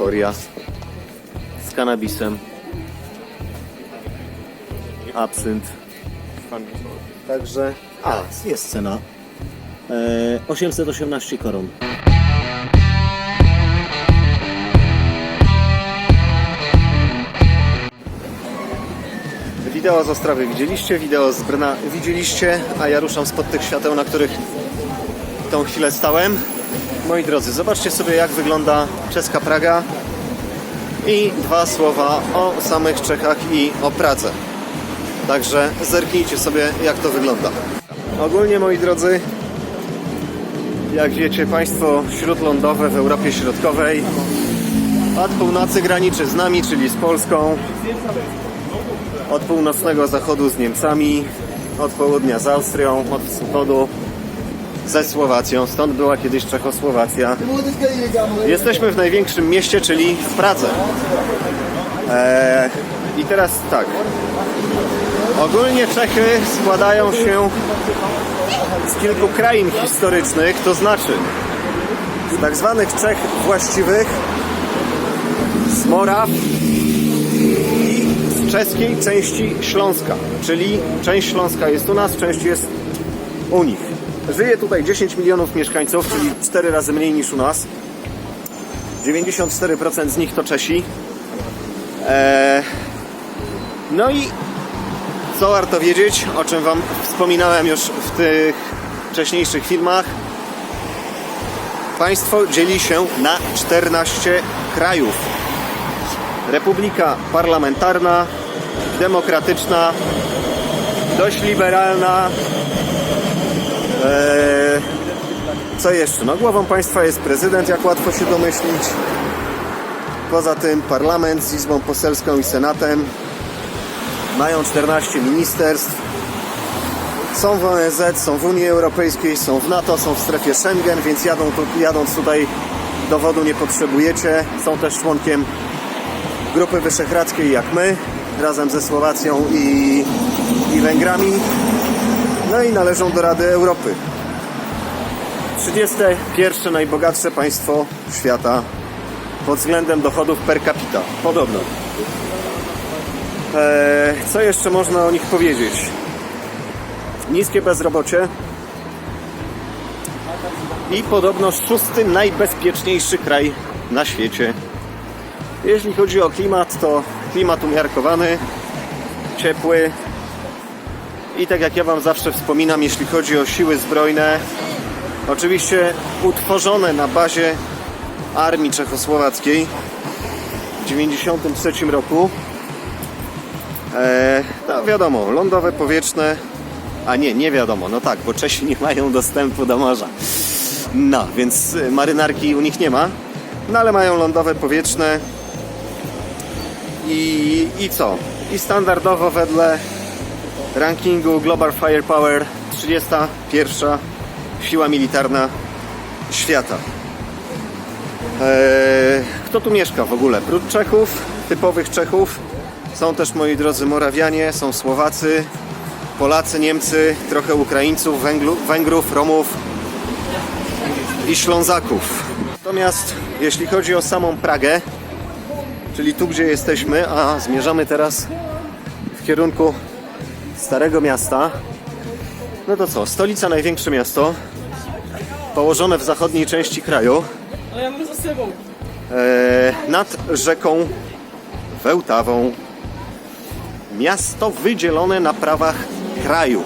Eforia z kanabisem. Absynt. Także. A, jest cena. E, 818 koron. Wideo z Ostrawy widzieliście, wideo z Brna widzieliście, a ja ruszam spod tych świateł, na których tą chwilę stałem. Moi drodzy, zobaczcie sobie jak wygląda czeska Praga i dwa słowa o samych Czechach i o Pradze. Także zerknijcie sobie jak to wygląda. Ogólnie moi drodzy, jak wiecie Państwo śródlądowe w Europie Środkowej od północy graniczy z nami, czyli z Polską, od północnego zachodu z Niemcami, od południa z Austrią, od wschodu ze Słowacją. Stąd była kiedyś Czechosłowacja. Jesteśmy w największym mieście, czyli w Pradze. Eee, I teraz tak. Ogólnie Czechy składają się z kilku krain historycznych, to znaczy z tak zwanych Czech właściwych, z Moraw i z czeskiej części Śląska, czyli część Śląska jest u nas, część jest u nich. Żyje tutaj 10 milionów mieszkańców, czyli 4 razy mniej niż u nas. 94% z nich to Czesi. Eee, no i co warto wiedzieć, o czym Wam wspominałem już w tych wcześniejszych filmach. Państwo dzieli się na 14 krajów. Republika parlamentarna, demokratyczna, dość liberalna. Eee, co jeszcze? No głową państwa jest prezydent, jak łatwo się domyślić. Poza tym parlament z izbą poselską i senatem. Mają 14 ministerstw. Są w ONZ, są w Unii Europejskiej, są w NATO, są w strefie Schengen, więc jadą tu, jadąc tutaj dowodu nie potrzebujecie. Są też członkiem Grupy Wyszehradzkiej jak my, razem ze Słowacją i, i Węgrami. No i należą do Rady Europy. 31 najbogatsze państwo świata pod względem dochodów per capita. Podobno. Eee, co jeszcze można o nich powiedzieć? Niskie bezrobocie i podobno szósty najbezpieczniejszy kraj na świecie. Jeśli chodzi o klimat, to klimat umiarkowany, ciepły i tak jak ja Wam zawsze wspominam, jeśli chodzi o siły zbrojne, oczywiście utworzone na bazie armii czechosłowackiej w 1993 roku. E, no wiadomo, lądowe, powietrzne, a nie, nie wiadomo, no tak, bo Czesi nie mają dostępu do morza. No, więc marynarki u nich nie ma, no ale mają lądowe, powietrzne i, i co? I standardowo wedle rankingu Global Firepower 31 siła militarna świata. Eee, kto tu mieszka w ogóle? Prócz Czechów, typowych Czechów, są też moi drodzy Morawianie, są Słowacy, Polacy, Niemcy, trochę Ukraińców, Węglu, Węgrów, Romów i Ślązaków. Natomiast jeśli chodzi o samą Pragę, czyli tu gdzie jesteśmy, a zmierzamy teraz w kierunku Starego Miasta, no to co, stolica, największe miasto, położone w zachodniej części kraju, Ale ja mam za sobą. e, nad rzeką Wełtawą. Miasto wydzielone na prawach kraju.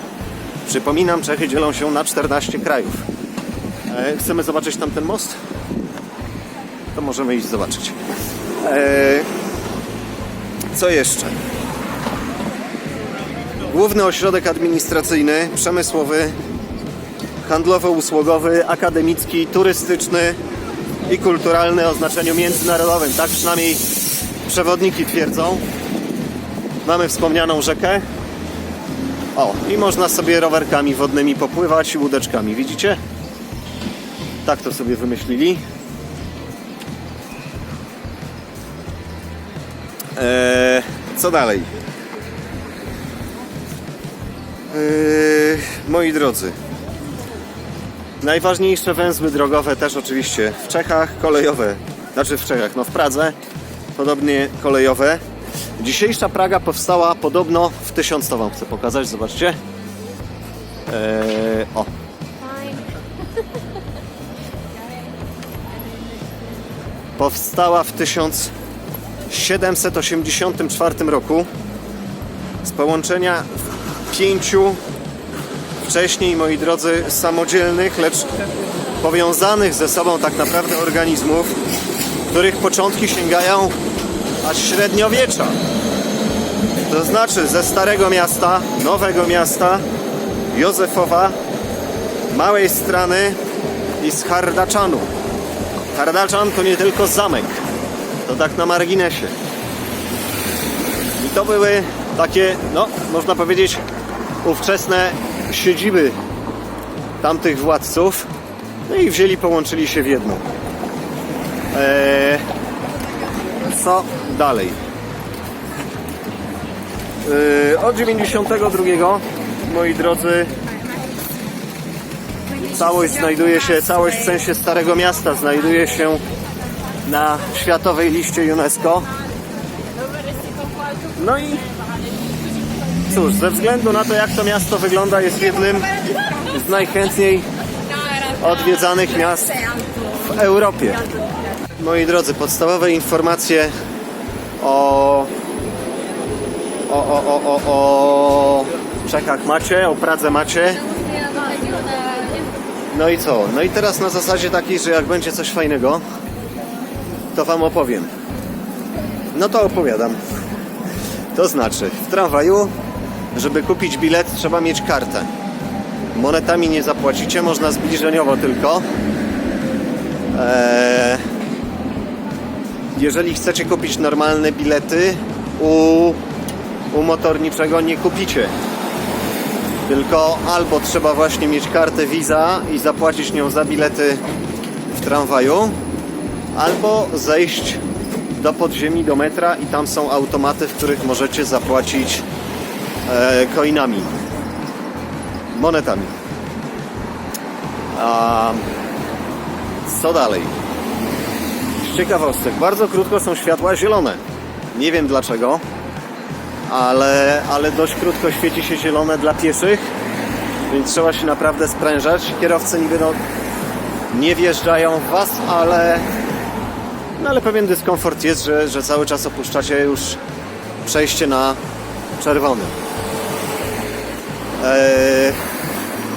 Przypominam, Czechy dzielą się na 14 krajów. E, chcemy zobaczyć tam ten most? To możemy iść zobaczyć. E, co jeszcze? Główny ośrodek administracyjny, przemysłowy, handlowo-usługowy, akademicki, turystyczny i kulturalny o znaczeniu międzynarodowym. Tak przynajmniej przewodniki twierdzą. Mamy wspomnianą rzekę. O, i można sobie rowerkami wodnymi popływać i łódeczkami. Widzicie? Tak to sobie wymyślili. Eee, co dalej? Eee, moi drodzy, najważniejsze węzły drogowe też oczywiście w Czechach, kolejowe Znaczy w Czechach, no w Pradze. Podobnie kolejowe. Dzisiejsza Praga powstała podobno w 1000, to wam chcę pokazać, zobaczcie. Eee, o, powstała w 1784 roku z połączenia pięciu wcześniej, moi drodzy, samodzielnych, lecz powiązanych ze sobą tak naprawdę organizmów, których początki sięgają aż średniowiecza. To znaczy ze Starego Miasta, Nowego Miasta, Józefowa, Małej Strany i z Hardaczanu. Hardaczan to nie tylko zamek, to tak na marginesie. I to były takie, no, można powiedzieć, ówczesne siedziby tamtych władców. No i wzięli, połączyli się w jedną. Eee, co dalej? Eee, od 92, moi drodzy, całość znajduje się, całość w sensie Starego Miasta znajduje się na Światowej Liście UNESCO. No i cóż, ze względu na to jak to miasto wygląda jest jednym z najchętniej odwiedzanych miast w Europie. Moi drodzy, podstawowe informacje o o, o, o, o, o Czechach macie, o Pradze macie. No i co? No i teraz na zasadzie takiej, że jak będzie coś fajnego, to wam opowiem. No to opowiadam. To znaczy, w tramwaju, żeby kupić bilet, trzeba mieć kartę. Monetami nie zapłacicie, można zbliżeniowo tylko. Eee, jeżeli chcecie kupić normalne bilety, u, u motorniczego nie kupicie. Tylko albo trzeba właśnie mieć kartę Visa i zapłacić nią za bilety w tramwaju, albo zejść do podziemi, do metra i tam są automaty, w których możecie zapłacić coinami, monetami. A co dalej? Z ciekawostek, bardzo krótko są światła zielone. Nie wiem dlaczego, ale, ale dość krótko świeci się zielone dla pieszych, więc trzeba się naprawdę sprężać. Kierowcy niby no, nie wjeżdżają w Was, ale, no, ale pewien dyskomfort jest, że, że cały czas opuszczacie już przejście na czerwony. Eee,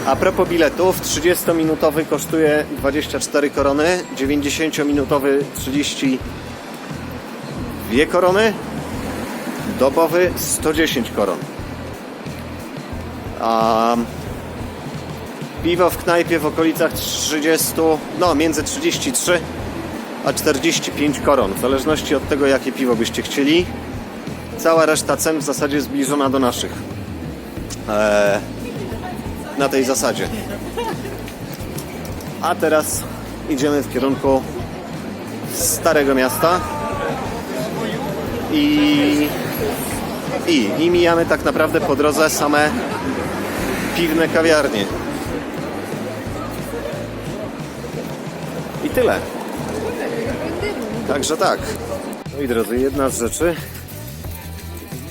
a propos biletów, 30-minutowy kosztuje 24 korony, 90-minutowy 32 korony, dobowy 110 koron. A piwo w knajpie w okolicach 30, no między 33 a 45 koron, w zależności od tego jakie piwo byście chcieli. Cała reszta cen w zasadzie zbliżona do naszych. Eee, na tej zasadzie. A teraz idziemy w kierunku Starego Miasta i, i, i mijamy tak naprawdę po drodze same piwne kawiarnie. I tyle. Także tak. Moi drodzy, jedna z rzeczy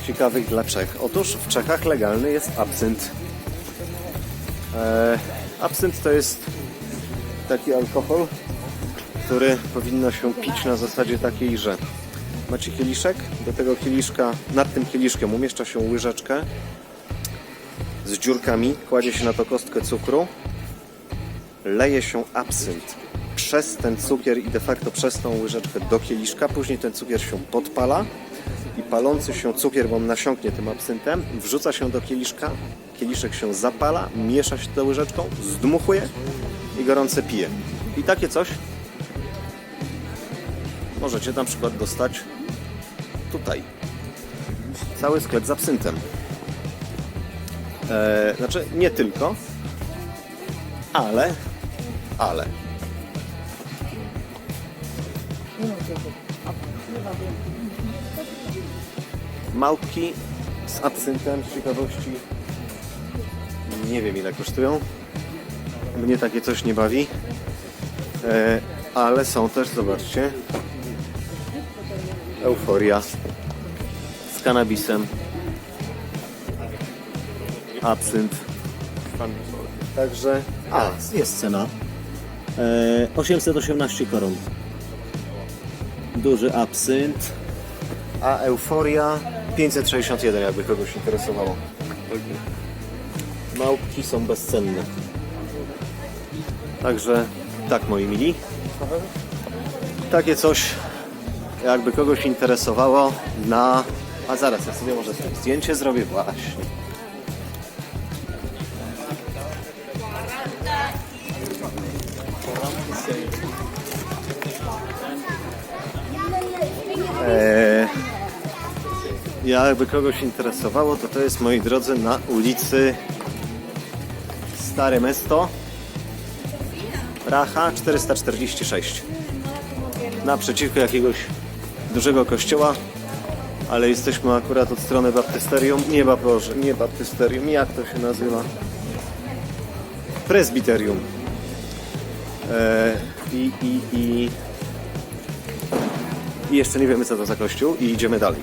ciekawych dla Czech. Otóż w Czechach legalny jest absynt. E, absynt to jest taki alkohol, który powinno się pić na zasadzie takiej, że macie kieliszek, do tego kieliszka, nad tym kieliszkiem umieszcza się łyżeczkę z dziurkami, kładzie się na to kostkę cukru, leje się absynt przez ten cukier i de facto przez tą łyżeczkę do kieliszka, później ten cukier się podpala i palący się cukier, on nasiąknie tym absyntem, wrzuca się do kieliszka, kieliszek się zapala, miesza się tą łyżeczką, zdmuchuje i gorące pije. I takie coś możecie na przykład dostać tutaj. Cały sklep z absyntem. Eee, znaczy nie tylko, ale, ale. Małpki z absyntem z ciekawości nie wiem ile kosztują. Mnie takie coś nie bawi. E, ale są też, zobaczcie, Euforia z kanabisem. Absynt. Także, a, jest cena. E, 818 koron. Duży absynt. A euforia 561, jakby kogoś interesowało. Małpki są bezcenne. Także tak moi mili. Takie coś jakby kogoś interesowało na... A zaraz, ja sobie może zdjęcie zrobię właśnie. Eee, jakby kogoś interesowało, to to jest, moi drodzy, na ulicy Stare Mesto, Racha 446. Naprzeciwko jakiegoś dużego kościoła, ale jesteśmy akurat od strony baptysterium. Nie, Boże, nie baptysterium, jak to się nazywa? Prezbiterium. Eee, i, i, i, I jeszcze nie wiemy co to za kościół i idziemy dalej.